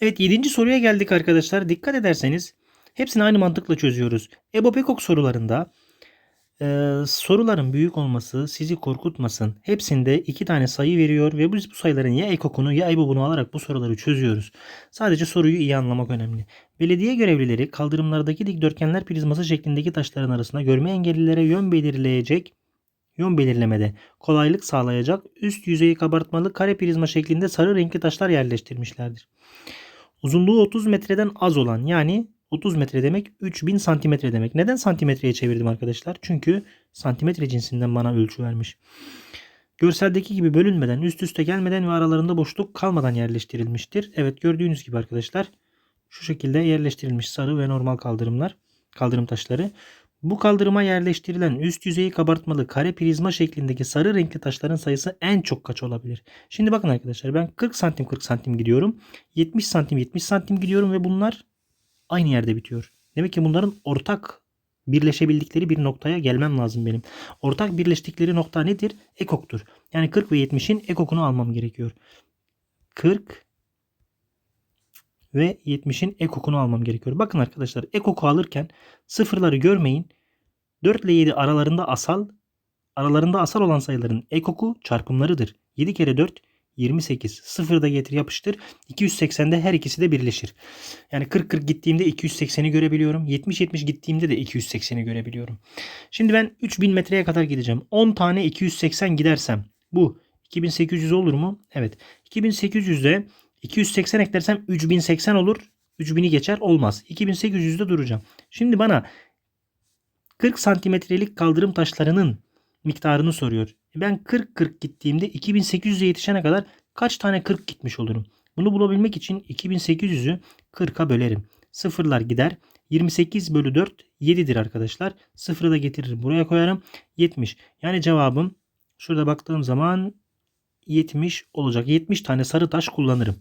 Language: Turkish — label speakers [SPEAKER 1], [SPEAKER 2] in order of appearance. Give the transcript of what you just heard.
[SPEAKER 1] Evet 7. soruya geldik arkadaşlar. Dikkat ederseniz hepsini aynı mantıkla çözüyoruz. EBOB EKOK sorularında e, soruların büyük olması sizi korkutmasın. Hepsinde iki tane sayı veriyor ve biz bu sayıların ya EKOK'unu ya EBOB'unu alarak bu soruları çözüyoruz. Sadece soruyu iyi anlamak önemli. Belediye görevlileri kaldırımlardaki dikdörtgenler prizması şeklindeki taşların arasında görme engellilere yön belirleyecek yön belirlemede kolaylık sağlayacak üst yüzeyi kabartmalı kare prizma şeklinde sarı renkli taşlar yerleştirmişlerdir. Uzunluğu 30 metreden az olan yani 30 metre demek 3000 santimetre demek. Neden santimetreye çevirdim arkadaşlar? Çünkü santimetre cinsinden bana ölçü vermiş. Görseldeki gibi bölünmeden, üst üste gelmeden ve aralarında boşluk kalmadan yerleştirilmiştir. Evet gördüğünüz gibi arkadaşlar şu şekilde yerleştirilmiş sarı ve normal kaldırımlar, kaldırım taşları. Bu kaldırıma yerleştirilen üst yüzeyi kabartmalı kare prizma şeklindeki sarı renkli taşların sayısı en çok kaç olabilir? Şimdi bakın arkadaşlar ben 40 santim 40 santim gidiyorum. 70 santim 70 santim gidiyorum ve bunlar aynı yerde bitiyor. Demek ki bunların ortak birleşebildikleri bir noktaya gelmem lazım benim. Ortak birleştikleri nokta nedir? Ekoktur. Yani 40 ve 70'in ekokunu almam gerekiyor. 40 ve 70'in ekokunu almam gerekiyor. Bakın arkadaşlar ekoku alırken sıfırları görmeyin. 4 ile 7 aralarında asal aralarında asal olan sayıların ekoku çarpımlarıdır. 7 kere 4 28. Sıfırda getir yapıştır. 280'de her ikisi de birleşir. Yani 40-40 gittiğimde 280'i görebiliyorum. 70-70 gittiğimde de 280'i görebiliyorum. Şimdi ben 3000 metreye kadar gideceğim. 10 tane 280 gidersem bu 2800 olur mu? Evet. 2800'e 280 eklersem 3080 olur. 3000'i geçer olmaz. 2800'de duracağım. Şimdi bana 40 santimetrelik kaldırım taşlarının miktarını soruyor. E Ben 40-40 gittiğimde 2800'e yetişene kadar kaç tane 40 gitmiş olurum? Bunu bulabilmek için 2800'ü 40'a bölerim. Sıfırlar gider. 28 bölü 4 7'dir arkadaşlar. Sıfırı da getiririm. Buraya koyarım. 70. Yani cevabım şurada baktığım zaman 70 olacak. 70 tane sarı taş kullanırım.